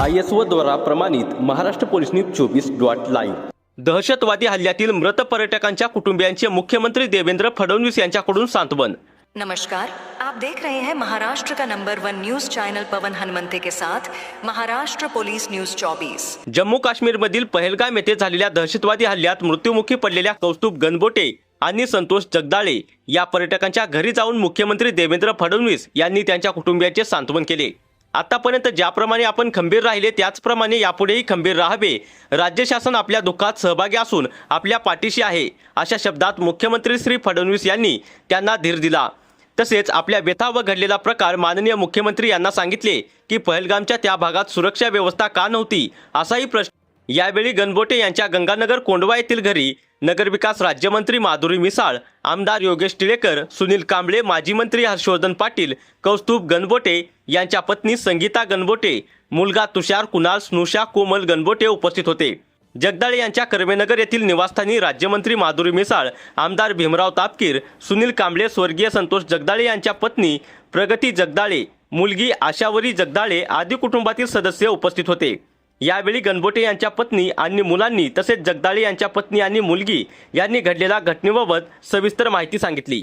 I S O द्वारा प्रमाणित Maharashtra police news चोवीस डॉट लाईव्ह. दहशतवादी हल्ल्यातील मृत पर्यटकांच्या कुटुंबियांचे मुख्यमंत्री देवेंद्र फडणवीस यांच्याकडून सांत्वन. नमस्कार. आप देख रहे हैं महाराष्ट्र का number one news channel Pawan Hanumante के साथ महाराष्ट्र पुलिस न्यूज 24 जम्मू काश्मीरमधील पहलगाम येथे झालेल्या दहशतवादी हल्ल्यात मृत्युमुखी पडलेल्या कौस्तुभ गणबोटे आणि संतोष जगदाळे या पर्यटकांच्या घरी जाऊन मुख्यमंत्री देवेंद्र फडणवीस यांनी त्यांच्या कुटुंबियांचे सांत्वन केले. आतापर्यंत ज्याप्रमाणे आपण खंबीर राहिले त्याचप्रमाणे यापुढेही खंबीर राहावे. राज्य शासन आपल्या दुःखात सहभागी असून आपल्या पाठीशी आहे अशा शब्दात मुख्यमंत्री श्री फडणवीस यांनी त्यांना धीर दिला. तसेच आपल्या व्यथा व घडलेला प्रकार माननीय मुख्यमंत्री यांना सांगितले की पहलगामच्या त्या भागात सुरक्षा व्यवस्था का नव्हती असाही प्रश्न यावेळी गणबोटे यांच्या गंगानगर कोंडवा येथील घरी नगरविकास राज्यमंत्री माधुरी मिसाळ आमदार योगेश टिळेकर सुनील कांबळे माजी मंत्री हर्षवर्धन पाटील कौस्तुभ गणबोटे यांच्या पत्नी संगीता गणबोटे मुलगा तुषार कुणाल स्नुषा कोमल गणबोटे उपस्थित होते. जगदाळे यांच्या कर्वेनगर येथील निवासस्थानी राज्यमंत्री माधुरी मिसाळ आमदार भीमराव तापकीर सुनील कांबळे स्वर्गीय संतोष जगदाळे यांच्या पत्नी प्रगती जगदाळे मुलगी आशावरी जगदाळे आदी कुटुंबातील सदस्य उपस्थित होते. यावेळी गणबोटे यांच्या पत्नी आणि मुलांनी तसेच जगदाळे यांच्या पत्नी आणि मुलगी यांनी घडलेल्या घटनेबाबत सविस्तर माहिती सांगितली.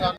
何?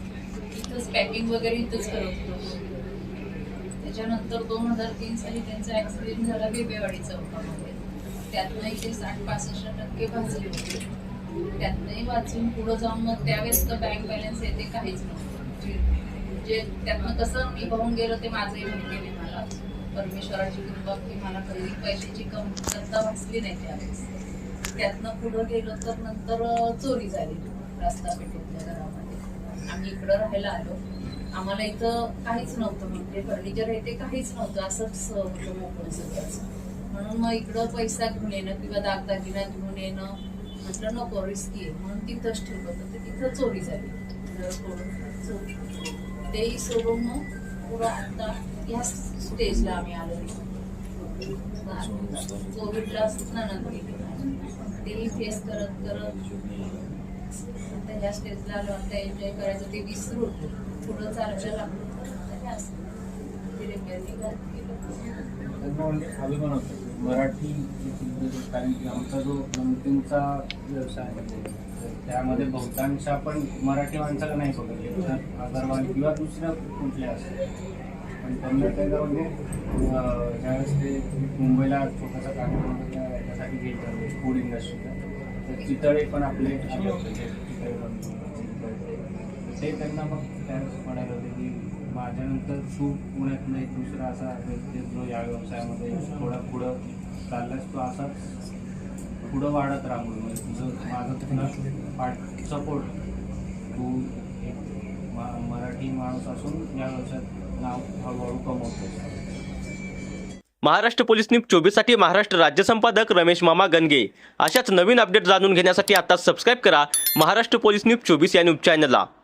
इथंच पॅकिंग वगैरे इथंच करत होतो. त्याच्यानंतर दोन हजार तीन साली त्यांचा ऍक्सिडेंट झाला बेबेवाडी चौकामध्ये. त्यातनंही ते साठ पासष्ट टक्के भाजले होते. त्यातनंही वाचून पुढं जाऊन मग त्यावेळेस तर बँक बॅलन्स येते काहीच नव्हतं. जे त्यातनं कसं मी पाहून गेलो ते माझंही माहिती नाही मला. परमेश्वराची कृपा की मला कधी पैशाची कमतरता भासली नाही त्यावेळेस. त्यातनं पुढं गेलो तर नंतर चोरी झाली. रस्ता पेटून. आम्ही इकडं राहायला आलो. आम्हाला इथं काहीच नव्हतं म्हणजे फर्निचर आहे ते काहीच नव्हतं असंच होतं मोकळं सगळंच. म्हणून मग इकडं पैसा घेऊन येणं किंवा दागदागिना घेऊन येणं म्हटलं नको रिस्की आहे. म्हणून तिथंच ठेवलं होतं. ते तिथं चोरी झाली. चोरी तेही सोडून मग पुढं आता ह्या स्टेजला आम्ही आलो कोविडला ना तेही फेस करत करत आता ह्या स्टेजला आलो आता एन्जॉय करायचं ते विसरून पुढं चालायला लागलो. म्हणजे मराठी कारण की आमचा जो नमकीनचा व्यवसाय आहे त्यामध्ये बहुतांश आपण मराठी माणसाला नाही बघत अगरवाल किंवा दुसऱ्या कुठल्या असतात पण त्यांना त्याला म्हणजे ज्यावेळेस ते मुंबईला छोटासा कार्यक्रम होता याच्यासाठी गेले फूड इंडस्ट्रीला चितळे पण आपले ते त्यांना मग त्यावेळेस म्हणायला होते की माझ्यानंतर तू पुण्यात नाही दुसरा असा व्यक्ती जो या व्यवसायामध्ये थोडा पुढं चाललास तो असाच पुढं वाढत राहा म्हणून. म्हणजे तुझं माझं तुला पाठ सपोर्ट तू एक मा- मराठी माणूस असून या व्यवसायात नाव हळूहळू कमवतो महाराष्ट्र पोलीस न्यूज चोवीससाठी महाराष्ट्र राज्य संपादक रमेश मामा गणगे. अशाच नवीन अपडेट जाणून घेण्यासाठी आता सबस्क्राईब करा महाराष्ट्र पोलीस न्यूज चोवीस या न्यूज चॅनलला